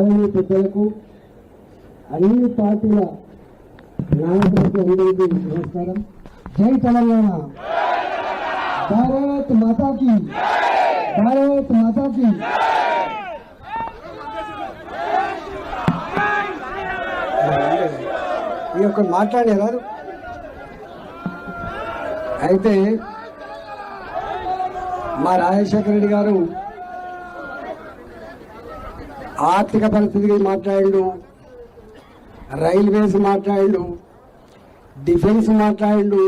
ఆదరణ పెద్దలకు అన్ని పార్టీల నాయకులకు అందరికీ నమస్కారం. జై తెలంగాణ. భారత్ మాతాకి. భారత్ మాతాకి. ఈ యొక్క మాట్లాడేవారు అయితే మా రాజశేఖర రెడ్డి గారు ఆర్థిక పరిస్థితి గురించి మాట్లాడిండు రైల్వేస్ మాట్లాడిండు డిఫెన్స్ మాట్లాడిండు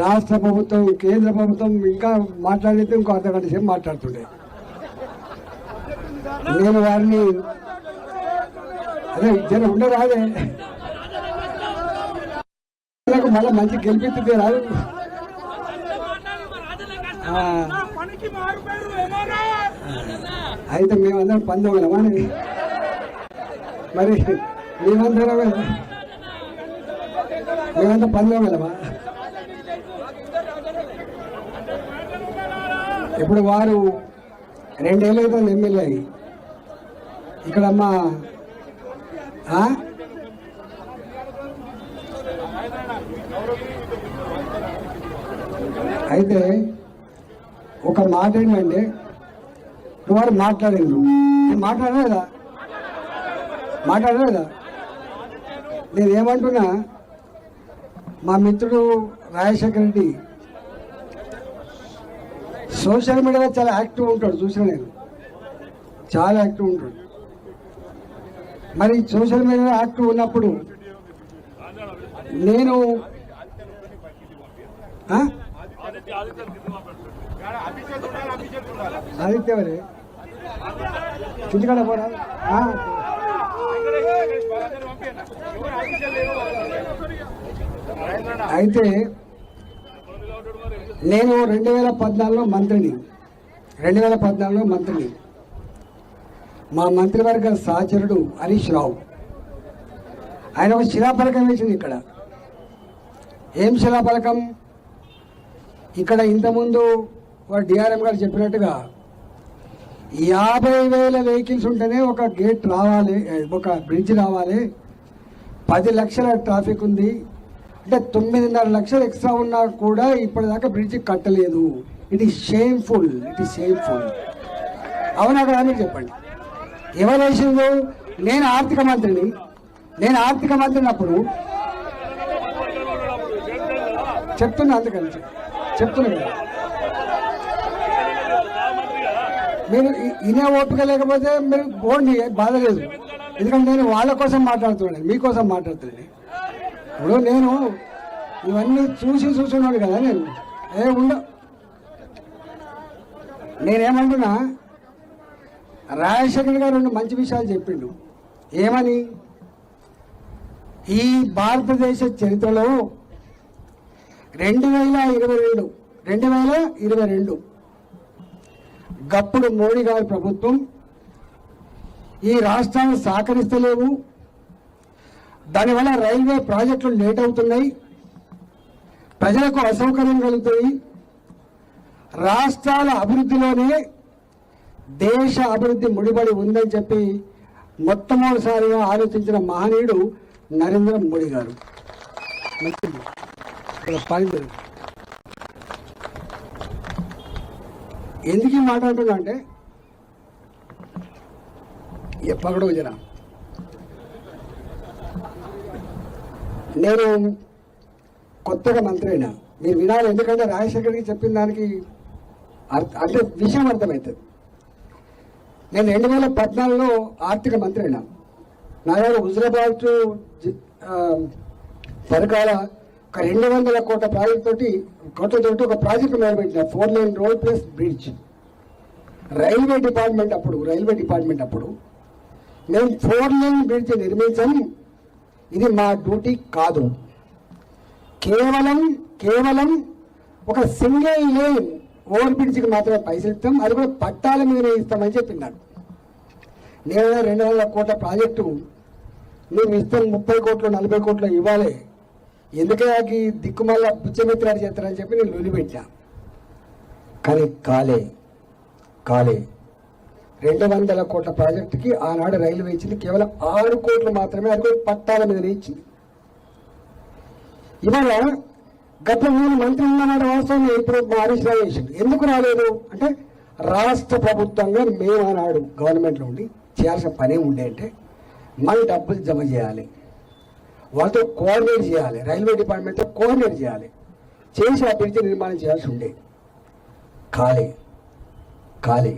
రాష్ట్ర ప్రభుత్వం కేంద్ర ప్రభుత్వం ఇంకా మాట్లాడితే ఇంకో అర్ధగంట సేపు మాట్లాడుతుండే. నేను వారిని అదే జనం ఉండరాదే నాకు మళ్ళీ మంచి గెలిపిస్తుంది రాదు. అయితే మేమందరం పందోగలమా మరి మేమందరం మేమంతా పందోగలమా ఇప్పుడు వారు రెండేళ్ళు అవుతుంది ఎమ్మెల్యే. ఇక్కడ మా అయితే ఒక మాట ఏంటంటే వారు మాట్లాడారు నేను మాట్లాడలేదా? మాట్లాడలేదా? నేను ఏమంటున్నా? మా మిత్రుడు రాజశేఖర రెడ్డి సోషల్ మీడియాలో చాలా యాక్టివ్ ఉంటాడు చూసిన నేను. చాలా యాక్టివ్ ఉంటాడు. మరి సోషల్ మీడియాలో యాక్టివ్ ఉన్నప్పుడు నేను ఆదిత్యవరే. ఆదిత్య పోరా. అయితే నేను రెండు వేల పద్నాలుగులో మంత్రిని. రెండు వేల పద్నాలుగులో మంత్రిని. మా మంత్రివర్గ సహచరుడు హరీష్ రావు. ఆయన ఒక శిలాఫలకం వేసింది ఇక్కడ. ఏం శిలాఫలకం? ఇక్కడ ఇంతకుముందు వాడు డిఆర్ఎం గారు చెప్పినట్టుగా యాభై వేల వెహికల్స్ ఉంటేనే ఒక గేట్ రావాలి ఒక బ్రిడ్జ్ రావాలి. పది లక్షల ట్రాఫిక్ ఉంది. అంటే తొమ్మిదిన్నర లక్షలు ఎక్స్ట్రా ఉన్నా కూడా ఇప్పటిదాకా బ్రిడ్జ్ కట్టలేదు. It is shameful it is shameful అవునా కదా మీరు చెప్పండి. ఎవరు వేసిందో నేను ఆర్థిక మంత్రిని. నేను ఆర్థిక మంత్రిని అప్పుడు చెప్తున్నా అందుకని చెప్తున్నా కదా. మీరు ఇనే ఓపిక లేకపోతే మీరు పోండి బాధ లేదు. ఎందుకంటే నేను వాళ్ళ కోసం మాట్లాడుతున్నాను మీకోసం మాట్లాడుతున్నాను. ఇప్పుడు నేను ఇవన్నీ చూసి చూస్తున్నాడు కదా నేను. ఏ ఉండ. నేనేమంటున్నా రాజశేఖర్ గారు రెండు మంచి విషయాలు చెప్పిండు. ఏమని? ఈ భారతదేశ చరిత్రలో రెండు వేల ఇరవై రెండు రెండు వేల ఇరవై రెండు గప్పుడు మోడీ గారి ప్రభుత్వం ఈ రాష్ట్రాన్ని సహకరిస్తలేవు. దానివల్ల రైల్వే ప్రాజెక్టులు లేట్ అవుతున్నాయి. ప్రజలకు అసౌకర్యం కలుగుతాయి. రాష్ట్రాల అభివృద్ధిలోనే దేశ అభివృద్ధి ముడిపడి ఉందని చెప్పి మొట్టమొదటిసారిగా ఆలోచించిన మహనీయుడు నరేంద్ర మోడీ గారు. మంచిది. ఇక్కడ పాయింట్ ఎందుకు మాట్లాడుతున్నా అంటే ఎప్పగడో జన. నేను కొత్తగా మంత్రి అయినా మీరు వినాలి ఎందుకంటే రాజశేఖర్కి చెప్పిన దానికి అర్థ- అంటే విషయం అర్థమవుతుంది. నేను రెండు వేల పద్నాలుగులో ఆర్థిక మంత్రి అయినా నా దగ్గర హుజరాబాద్ జి- పరకాల ఒక రెండు వందల కోట్ల ప్రాజెక్ట్ తోటి కోట్లతోటి ఒక ప్రాజెక్ట్ మొదలుపెట్టిన four lane road plus bridge. Railway department అప్పుడు రైల్వే డిపార్ట్మెంట్ అప్పుడు మేము ఫోర్ లైన్ బ్రిడ్జ్ నిర్మించం ఇది మా డ్యూటీ కాదు. కేవలం కేవలం ఒక సింగిల్ లేన్ ఓవర్ బ్రిడ్జ్కి మాత్రమే పైసలు ఇస్తాం అది కూడా పట్టాల మీదనే ఇస్తామని చెప్పినాడు నేను రెండు వందల కోట్ల ప్రాజెక్టు మేము ఇస్తాం ముప్పై కోట్లు నలభై కోట్లు ఇవ్వాలి. ఎందుకే నాకు దిక్కుమల్ల బుచ్చమిత్రాలు చేస్తారని చెప్పి నేను లొలిపెట్టా కానీ కాలే కాలే. రెండు వందల కోట్ల ప్రాజెక్టుకి ఆనాడు రైల్వే ఇచ్చింది కేవలం ఆరు కోట్లు మాత్రమే అది కూడా పట్టాల మీదనే ఇచ్చింది. ఇవాళ గత మూడు మంత్రి ఉన్ననాడు వాస్తవం ఇప్పుడు మా హరీష్ రావు చేసిండు. ఎందుకు రాలేదు? అంటే రాష్ట్ర ప్రభుత్వంగా మేము ఆనాడు గవర్నమెంట్లో ఉండి చేయాల్సిన పనే ఉండే అంటే మన డబ్బులు జమ చేయాలి. వాళ్ళతో కోఆర్డినేట్ చేయాలి. రైల్వే డిపార్ట్మెంట్తో కోఆర్డినేట్ చేయాలి. చేసి ఆ బ్రిడ్జ్ నిర్మాణం చేయాల్సి ఉండే. ఖాళీ ఖాళీ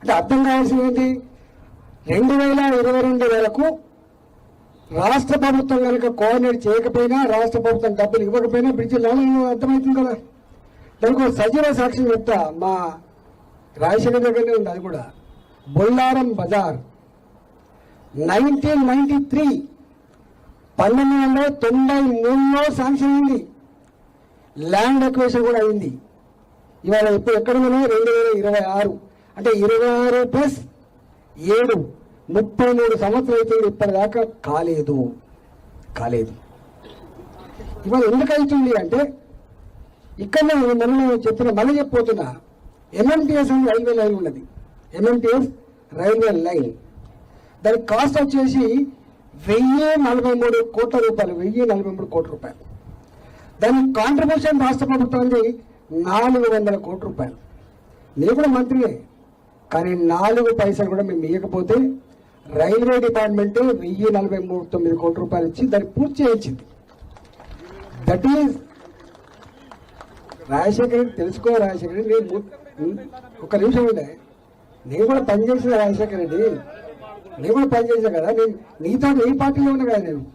అంటే అర్థం కావాల్సింది ఏంటి? రెండు వేల ఇరవై రెండు వేలకు రాష్ట్ర ప్రభుత్వం కనుక కోఆర్డినేట్ చేయకపోయినా రాష్ట్ర ప్రభుత్వం డబ్బులు ఇవ్వకపోయినా బ్రిడ్జ్ లాభం అర్థమవుతుంది కదా? దానికి ఒక సజీవ సాక్ష్యం చెప్తా. మా రాజశేఖర్ దగ్గరనే ఉంది అది కూడా. Bollaram Bazar nineteen ninety three పంతొమ్మిది వందల తొంభై మూడులో శాంక్షన్ అయింది. ల్యాండ్ అక్వేషన్ కూడా అయింది. ఇవాళ ఇప్పుడు ఎక్కడ ఉన్నాయి రెండు వేల ఇరవై ఆరు. అంటే ఇరవై ఆరు ప్లస్ ఏడు. ముప్పై మూడు సంవత్సరాలు అయితే ఇప్పటిదాకా కాలేదు. కాలేదు. ఇవాళ ఎందుకు అవుతుంది అంటే ఇక్కడ నేను చెప్పిన మళ్ళీ చెప్పిపోతున్నా ఎంఎంటీఎస్ అని రైల్వే లైన్ ఉన్నది. MMTS railway line. దాని కాస్ట్ వచ్చేసి వెయ్యి నలభై మూడు కోట్ల రూపాయలు వెయ్యి నలభై మూడు కోట్ల రూపాయలు. దాని కాంట్రిబ్యూషన్ రాష్ట్ర ప్రభుత్వానికి నాలుగు వందల కోట్ల రూపాయలు. నేను కూడా మంత్రియే కానీ నాలుగు పైసలు కూడా మేము ఇవ్వకపోతే రైల్వే డిపార్ట్మెంట్ వెయ్యి నలభై మూడు తొమ్మిది కోట్ల రూపాయలు ఇచ్చి దాన్ని పూర్తి చేయించింది. దట్ ఈజ్ రాజశేఖర్ రెడ్డి తెలుసుకో రాజశేఖర రెడ్డి. నేను ఒక నిమిషం ఉండే. నేను కూడా పనిచేసిన రాజశేఖర రెడ్డి. నేను కూడా పనిచేసా కదా. నేను నీతో నీ పార్టీలో ఉన్నా కదా నేను.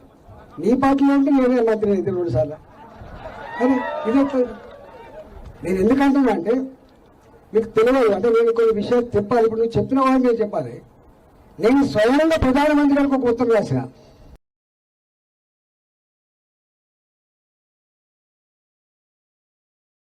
నీ పార్టీలో ఉంటే నేనే మంత్రి అయితే రెండు సార్లు. అని ఇది నేను ఎందుకంటున్నా అంటే మీకు తెలియదు. అంటే నేను కొన్ని విషయాలు చెప్పాలి. ఇప్పుడు నువ్వు చెప్పిన వాళ్ళు నేను చెప్పాలి. నేను స్వయంగా ప్రధానమంత్రి గారికి ఒక ఉత్తరం రాసిన.